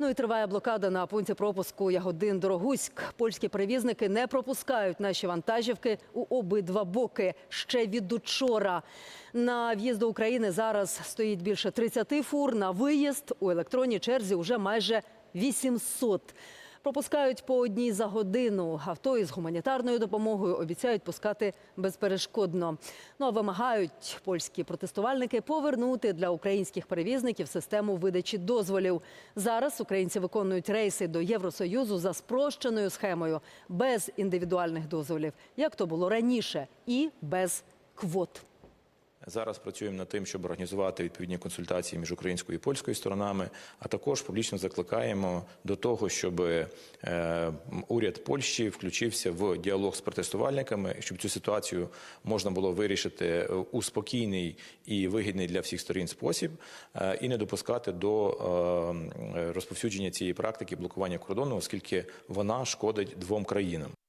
Ну і триває блокада на пункті пропуску Ягодин Дорогуськ. Польські перевізники не пропускають наші вантажівки у обидва боки ще від учора. На в'їзд до України зараз стоїть більше 30 фур. На виїзд у електронній черзі вже майже 800. Пропускають по одній за годину. Авто із гуманітарною допомогою обіцяють пускати безперешкодно. Ну а вимагають польські протестувальники повернути для українських перевізників систему видачі дозволів. Зараз українці виконують рейси до Євросоюзу за спрощеною схемою без індивідуальних дозволів, як то було раніше, і без квот. Зараз працюємо над тим, щоб організувати відповідні консультації між українською і польською сторонами. А також публічно закликаємо до того, щоб е, уряд Польщі включився в діалог з протестувальниками, щоб цю ситуацію можна було вирішити у спокійний і вигідний для всіх сторін спосіб, е, і не допускати до е, розповсюдження цієї практики блокування кордону, оскільки вона шкодить двом країнам.